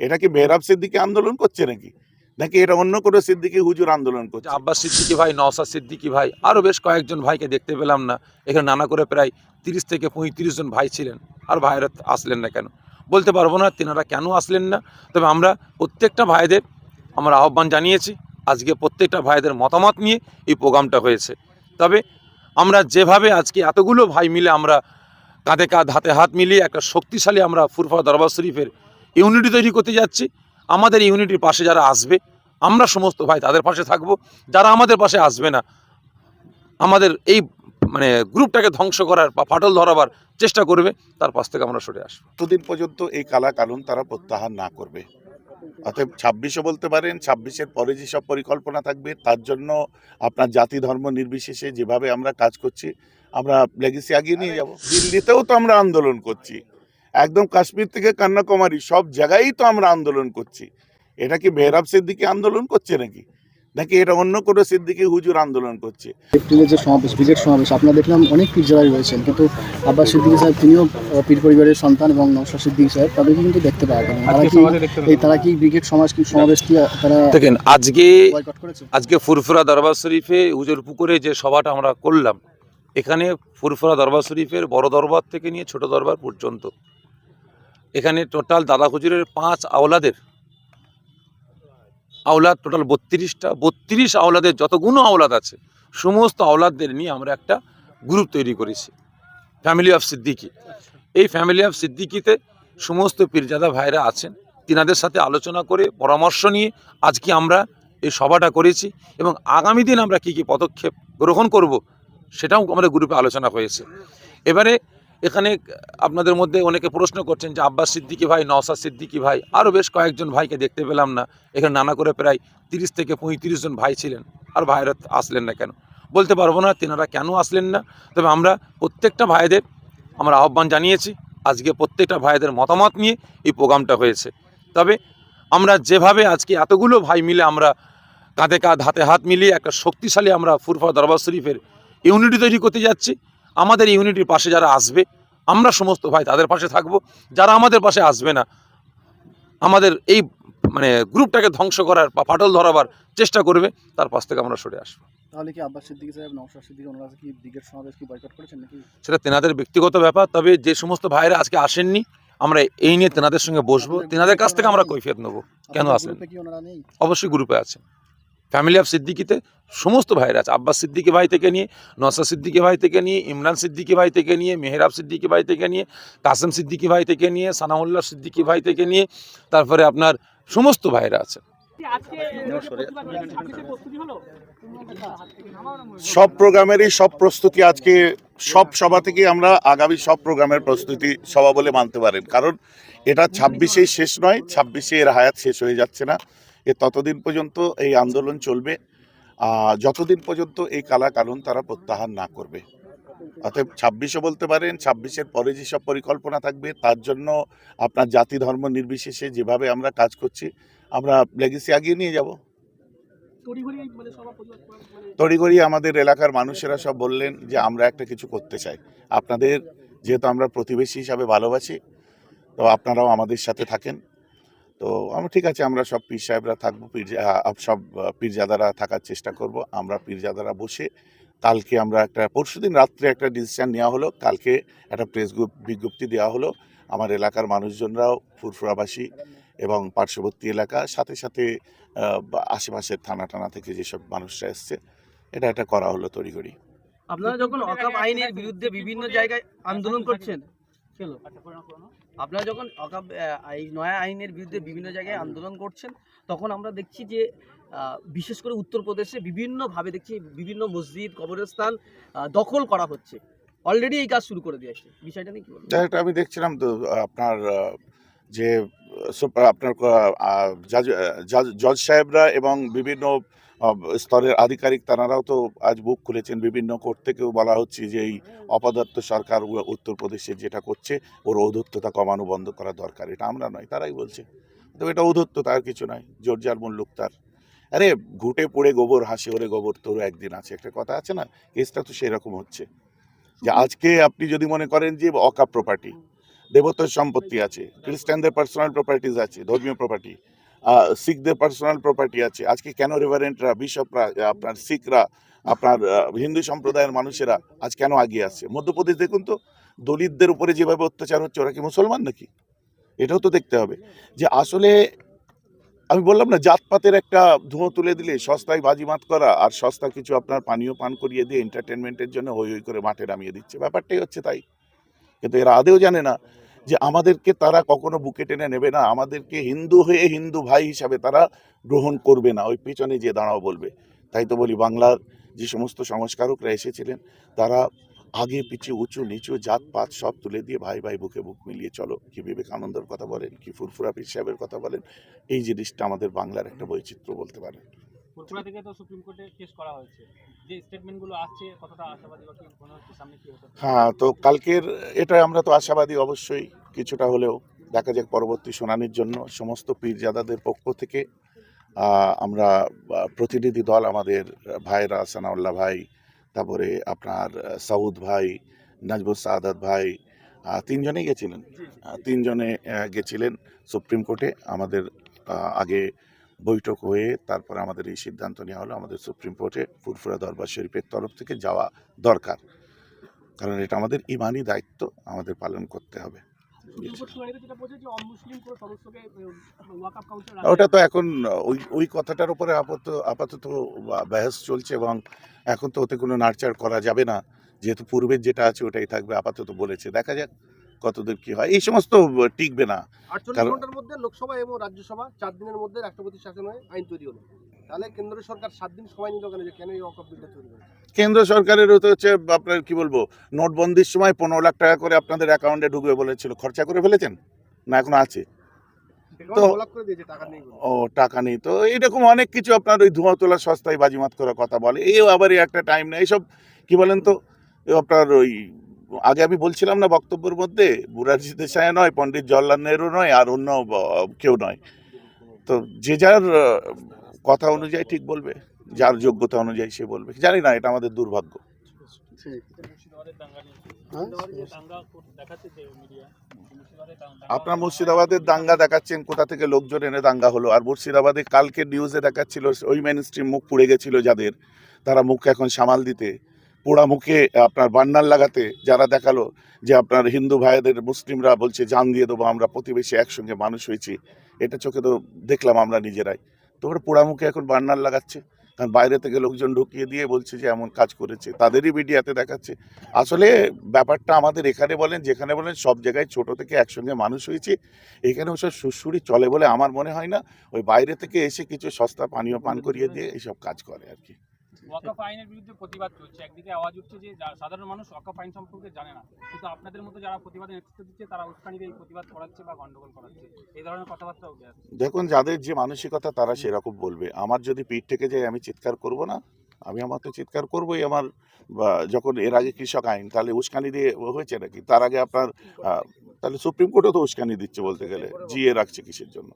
এটা কি মেহরাব সিদ্দিকি আন্দোলন করছে নাকি? নাকি এটা অন্য কোনো সিদ্দিকি হুজুর আন্দোলন করছে? আব্বাস সিদ্দিকি ভাই নওসাদ সিদ্দিকি ভাই আরও বেশ কয়েকজন ভাইকে দেখতে পেলাম না। এখানে নানা করে প্রায় তিরিশ থেকে পঁয়ত্রিশ জন ভাই ছিলেন, আর ভাইরা আসলেন না কেন? বলতে পারব না তেনারা কেন আসলেন না। তবে আমরা প্রত্যেকটা ভাইদের আমরা আহ্বান জানিয়েছি, আজকে প্রত্যেকটা ভাইদের মতামত নিয়ে এই প্রোগ্রামটা হয়েছে। তবে আমরা যেভাবে আজকে এতগুলো ভাই মিলে আমরা কাঁধে কাঁধ, হাতে হাত মিলিয়ে একটা শক্তিশালী আমরা ফুরফা দরবার শরীফের ইউনিটি তৈরি করতে যাচ্ছি। আমাদের ইউনিটির পাশে যারা আসবে আমরা সমস্ত ভাই তাদের পাশে থাকব। যারা আমাদের পাশে আসবে না আমাদের এই মানে গ্রুপটাকে ধ্বংস করার বা ফাটল ধরাবার চেষ্টা করবে তার পাশ থেকে আমরা সরে আসব। ততদিন পর্যন্ত এই কালা কানুন তারা প্রত্যাহার না করবে। অতএব ছাব্বিশও বলতে পারেন ছাব্বিশের পরে যেসব পরিকল্পনা থাকবে তার জন্য আপনার জাতি ধর্ম নির্বিশেষে যেভাবে আমরা কাজ করছি আমরা লেগেসি আগিয়ে নিয়ে যাব। দিল্লিতেও তো আমরা আন্দোলন করছি। একদম কাশ্মীর থেকে কন্যাকুমারী সব জায়গায়ই তো আমরা আন্দোলন করছি। এটা কি মেহরাব সিদ্দিকি আন্দোলন করছে নাকি? নাকি এটা অন্য কোনো সিদ্দিকি হুজুর আন্দোলন করছে? এপ্রিলের যে সমাবেশ ব্রিগেড সমাবেশ আপনারা দেখলাম অনেক পীর জেলায় রয়েছেন কিন্তু আব্বাস সিদ্দিকী সাহেব তিনিও পীর পরিবারের সন্তান এবং নৌশাদ সিদ্দিকী সাহেব তাদেরকে কিন্তু দেখতে পাওয়া গেল না। তারা কি এই তারা কি ব্রিগেড সমাজ কি সমাবেশ কি তারা দেখেন আজকে আজকে ফুরফুরা দরবার শরীফে হুজুর পুকুরে যে সভাটা আমরা করলাম এখানে ফুরফুরা দরবার শরীফের বড় দরবার থেকে নিয়ে ছোট দরবার পর্যন্ত। এখানে টোটাল দাদা হুজুরের পাঁচ আওলাদের, আওলাদ টোটাল বত্রিশটা, বত্রিশ আওলাদের যতগুলো আওলাদ আছে, সমস্ত আওলাদদের নিয়ে আমরা একটা গ্রুপ তৈরি করেছি ফ্যামিলি অফ সিদ্দিকি এই ফ্যামিলি অফ সিদ্দিকিতে সমস্ত পীরজাদা ভাইরা আছেন, তিনাদের সাথে আলোচনা করে, পরামর্শ নিয়ে আজকে আমরা এই সভাটা করেছি এবং আগামী দিন আমরা কী কী পদক্ষেপ গ্রহণ করব, সেটাও আমাদের গ্রুপে আলোচনা হয়েছে। এবারে এখানে আপনাদের মধ্যে অনেকে প্রশ্ন করছেন যে আব্বাস সিদ্দিকি ভাই নওসাদ সিদ্দিকি ভাই আরও বেশ কয়েকজন ভাইকে দেখতে পেলাম না। এখানে নানা করে প্রায় তিরিশ থেকে পঁয়ত্রিশ জন ভাই ছিলেন, আর ভাইরা আসলেন না কেন? বলতে পারব না তেনারা কেন আসলেন না। তবে আমরা প্রত্যেকটা ভাইদের আমরা আহ্বান জানিয়েছি, আজকে প্রত্যেকটা ভাইদের মতামত নিয়ে এই প্রোগ্রামটা হয়েছে। তবে আমরা যেভাবে আজকে এতগুলো ভাই মিলে আমরা কাঁধে কাঁধ, হাতে হাত মিলিয়ে একটা শক্তিশালী আমরা ফুরফা দরবার শরীফের ইউনিটি তৈরি করতে যাচ্ছি আমাদের ইউনিটির পাশে যারা আসবে আমরা সমস্ত ভাই তাদের পাশে থাকব যারা আমাদের পাশে আসবে না আমাদের এই মানে গ্রুপটাকে ধ্বংস করার বা ফাটল ধরাবার চেষ্টা করবে তার পাশ থেকে আমরা সরে আসব। তাহলে কি আব্বাস সিদ্দিকী সাহেব সিদ্দিকী ওনারা কি ব্রিগেড সমাবেশ কি বয়কট করেছেন নাকি? সেটা তেনাদের ব্যক্তিগত ব্যাপার তবে যে সমস্ত ভাইরা আজকে আসেননি আমরা এই নিয়ে তেনাদের সঙ্গে বসবো। তেনাদের কাছ থেকে আমরা কৈফিয়ত নেব। কেন নেই? অবশ্যই গ্রুপে আছে ফ্যামিলি অফ সিদ্দিকিতে সমস্ত ভাইরা আছে। আব্বাস সিদ্দিকি ভাই থেকে নিয়ে, নসা সিদ্দিকি ভাই থেকে নিয়ে, ইমরান সিদ্দিকি ভাই থেকে নিয়ে, মেহরাব সিদ্দিকি ভাই থেকে নিয়ে, কাসেম সিদ্দিকি ভাই থেকে নিয়ে, সানাউল্লাহ সিদ্দিকি ভাই থেকে নিয়ে, তারপরে আপনার সমস্ত ভাইরা আছে। সব প্রোগ্রামেরই সব প্রস্তুতি আজকে, সব সভা থেকে আমরা আগামী সব প্রোগ্রামের প্রস্তুতি সভা বলে মানতে পারেন। কারণ এটা ছাব্বিশেই শেষ নয়, ছাব্বিশে এর হায়াত শেষ হয়ে যাচ্ছে না। এ ততদিন পর্যন্ত এই আন্দোলন চলবে যতদিন পর্যন্ত এই কালা কানুন তারা প্রত্যাহার না করবে। অতএব ছাব্বিশও বলতে পারেন, ছাব্বিশের পরে যেসব পরিকল্পনা থাকবে, তার জন্য আপনার জাতি ধর্ম নির্বিশেষে যেভাবে আমরা কাজ করছি, আমরা লেগেসি আগিয়ে নিয়ে যাব। তড়িঘড়ি আমাদের এলাকার মানুষেরা সব বললেন যে, আমরা একটা কিছু করতে চাই। আপনাদের, যেহেতু আমরা প্রতিবেশী হিসাবে ভালোবাসি, তো আপনারাও আমাদের সাথে থাকেন। তো আমরা ঠিক আছে আমরা সব পীর সাহেবরা থাকব পীর সব পীরজাদারা থাকার চেষ্টা করব আমরা পীরজাদারা বসে কালকে আমরা একটা পরশুদিন রাত্রে একটা ডিসিশান নেওয়া হলো কালকে একটা প্রেস গ্রুপ বিজ্ঞপ্তি দেওয়া হলো আমার এলাকার মানুষজনরাও ফুরফুরাবাসী এবং পার্শ্ববর্তী এলাকা সাথে সাথে আশেপাশের থানা টানা থেকে যেসব মানুষরা এসছে এটা একটা করা হলো তড়িঘড়ি। আপনারা যখন অকাপ আইনের বিরুদ্ধে বিভিন্ন জায়গায় আন্দোলন করছেন? চলো আপনারা যখন এই নয়া আইনের বিরুদ্ধে বিভিন্ন জায়গায় আন্দোলন করছেন তখন আমরা দেখছি যে বিশেষ করে উত্তরপ্রদেশে বিভিন্নভাবে দেখছি বিভিন্ন মসজিদ কবরস্থান দখল করা হচ্ছে। অলরেডি এই কাজ শুরু করে দিয়েছে বিষয়টা নিয়ে কি বলবেন? এটা আমি দেখছিলাম তো আপনার যে আপনার জাজ- সাহেবরা এবং বিভিন্ন স্তরের আধিকারিক তারাও তো আজ বুক খুলেছেন বিভিন্ন কোর্ট থেকেও বলা হচ্ছে যে এই অপদার্থ সরকার উত্তরপ্রদেশে যেটা করছে, ওর ঔদ্ধত্যতা কমানো বন্ধ করা দরকার। এটা আমরা নয়, তারাই বলছে। তো এটা ঔদ্ধত্যতা আর কিছু নয় জোরজার মুল্লুক তার। আরে, ঘুটে পড়ে গোবর, হাসি ওরে গোবর, তোরও একদিন আছে। একটা কথা আছে না, কেসটা তো সেরকম হচ্ছে। যে আজকে আপনি যদি মনে করেন যে অকাপ প্রপার্টি দেবতার সম্পত্তি আছে, খ্রিস্টানদের পার্সোনাল প্রপার্টিজ আছে, ধর্মীয় প্রপার্টি শিখদের পার্সোনাল প্রপার্টি আছে। আজকে কেন রেভারেন্টরা বিশপরা আপনার শিখরা, আপনার হিন্দু সম্প্রদায়ের মানুষেরা আজ কেন আগিয়ে আসছে? মধ্যপ্রদেশ দেখুন তো, দলিতদের উপরে যেভাবে অত্যাচার হচ্ছে, ওরা কি মুসলমান নাকি? এটাও তো দেখতে হবে। যে আসলে আমি বললাম না, জাতপাতের একটা ধুঁয়ো তুলে দিলে, সস্তায় বাজিমাত করা আর সস্তা কিছু আপনার পানীয় পান করিয়ে দিয়ে এন্টারটেনমেন্টের জন্য হই হই করে মাঠে নামিয়ে দিচ্ছে। ব্যাপারটাই হচ্ছে তাই। কিন্তু এরা আদেও জানে না যে আমাদেরকে তারা কখনো বুকে টেনে নেবে না আমাদেরকে হিন্দু হয়ে হিন্দু ভাই হিসাবে তারা গ্রহণ করবে না। ওই পেছনে যে দাঁড়াও বলবে। তাই তো বলি বাংলার যে সমস্ত সংস্কারকরা এসেছিলেন তারা আগে পিছিয়ে উঁচু নিচু জাত পাত সব তুলে দিয়ে ভাই ভাই বুকে বুক মিলিয়ে চলো। কি বিবেকানন্দর কথা বলেন কি ফুরফুরা পীর সাহেবের কথা বলেন এই জিনিসটা আমাদের বাংলার একটা বৈচিত্র্য বলতে পারেন। ফুরফুরা থেকে তো সুপ্রিম কোর্টে কেস করা হয়েছে। যে স্টেটমেন্টগুলো আসছে কতটা আশাবাদী বা কি মনে হচ্ছে? সামনে কি পারে? হ্যাঁ তো কালকের এটা আমরা তো আশাবাদী অবশ্যই। কিছুটা হলেও দেখা যাক পরবর্তী শুনানির জন্য সমস্ত পীরজাদাদের পক্ষ থেকে আমরা প্রতিনিধি দল আমাদের ভাইরা সানাউল্লাহ ভাই তারপরে আপনার সাউদ ভাই নাজবুল সাদাত ভাই তিনজনেই গেছিলেন। তিনজনে গেছিলেন সুপ্রিম কোর্টে। আমাদের আগে বৈঠক হয়ে তারপরে আমাদের এই সিদ্ধান্ত নেওয়া হলো। আমাদের সুপ্রিম কোর্টে ফুরফুরা দরবার শরীফের তরফ থেকে যাওয়া দরকার। কারণ এটা আমাদের ইমানি দায়িত্ব আমাদের পালন করতে হবে। ওটা তো এখন ওই ওই কথাটার উপরে আপাতত আপাতত বহস চলছে এবং এখন তো ওতে কোনো নাড়চাড় করা যাবে না। যেহেতু পূর্বের যেটা আছে ওটাই থাকবে আপাতত বলেছে। দেখা যাক কতদূর কি হয়। এই সমস্ত টিকবে না। আটচল্লিশ ঘণ্টার মধ্যে লোকসভা এবং রাজ্যসভা চার দিনের মধ্যে রাষ্ট্রপতি শাসনে আইন তৈরি হলো। তাহলে কেন্দ্র সরকার সাত দিন সময় নিল কেন যে কেন এই ওয়াকফ বিলটা তৈরি করে কেন্দ্র সরকারেরও তো হচ্ছে আপনার কি বলব নোটবন্দির সময় পনেরো লাখ টাকা করে আপনাদের অ্যাকাউন্টে ঢুকবে বলেছিল। খরচা করে ফেলেছেন? না এখন আছে। তো-। ও টাকা নেই। তো এইরকম অনেক কিছু আপনার ওই ধোঁয়া তোলা সস্তায় বাজিমাত করার কথা বলে। এই আবার একটা টাইম নেই। এইসব কি বলেন তো আপনার ওই আগে আমি বলছিলাম না বক্তব্যের মধ্যে বুরাজি দেশায় নয় পণ্ডিত জওয়াহরলাল নেহরু নয় আর অন্য কেউ নয়। তো যে যার কথা অনুযায়ী ঠিক বলবে, যার যোগ্যতা অনুযায়ী সে বলবে। জানি না, এটা আমাদের দুর্ভাগ্য। আপনার মুর্শিদাবাদের দাঙ্গা দেখাচ্ছেন, কোথা থেকে লোকজন এনে দাঙ্গা হলো? আর মুর্শিদাবাদে কালকে নিউজে দেখাচ্ছিল, ওই মেন স্ট্রিম মুখ পুড়ে গেছিল যাদের, তারা মুখ এখন সামাল দিতে, পোড়া মুখে আপনার বান্নার লাগাতে যারা দেখাল যে আপনার হিন্দু ভাইদের মুসলিমরা বলছে, জান দিয়ে দেবো, আমরা প্রতিবেশী একসঙ্গে মানুষ হয়েছি। এটা চোখে তো দেখলাম আমরা নিজেরাই। তো পোড়ামুখে এখন বার্নার লাগাচ্ছে। কারণ বাইরে থেকে লোকজন ঢুকিয়ে দিয়ে বলছে যে, এমন কাজ করেছে। তাদেরই মিডিয়াতে দেখাচ্ছে। আসলে ব্যাপারটা আমাদের এখানে বলেন, যেখানে বলেন, সব জায়গায় ছোট থেকে একসঙ্গে মানুষ হয়েছে। এখানে ওসব সুসুরি চলে বলে আমার মনে হয় না। ওই বাইরে থেকে এসে কিছু সস্তা পানীয় পান করিয়ে দিয়ে এইসব কাজ করে আর কি। ওয়াকফ আইনের বিরুদ্ধে প্রতিবাদ চলছে। একদিকে আওয়াজ উঠছে যে সাধারণ মানুষ ওয়াকফ আইন সম্পর্কে জানে না। কিন্তু আপনাদের মতো যারা প্রতিবাদে নেতৃত্ব দিচ্ছে, তারা উস্কানিতে এই প্রতিবাদ করাচ্ছে বা গন্ডগোল করাচ্ছে। এই ধরনের কথাবার্তা দেখুন, যাদের যে মানসিকতা, তারা সেরকম বলবে। আমার যদি পিঠ থেকে যায়, আমি চিৎকার করব না। আমি আমার তো চিৎকার করবোই আমার যখন এর আগে কৃষক আইন, তাহলে উস্কানি দিয়ে হয়েছে নাকি? তার আগে আপনার তাহলে সুপ্রিম কোর্টও তো উস্কানি দিচ্ছে বলতে গেলে জিয়ে রাখছে কিসের জন্য?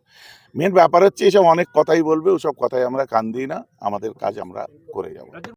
মেন ব্যাপার হচ্ছে এসব অনেক কথাই বলবে ওসব কথাই আমরা কান দিই না আমাদের কাজ আমরা করে যাব।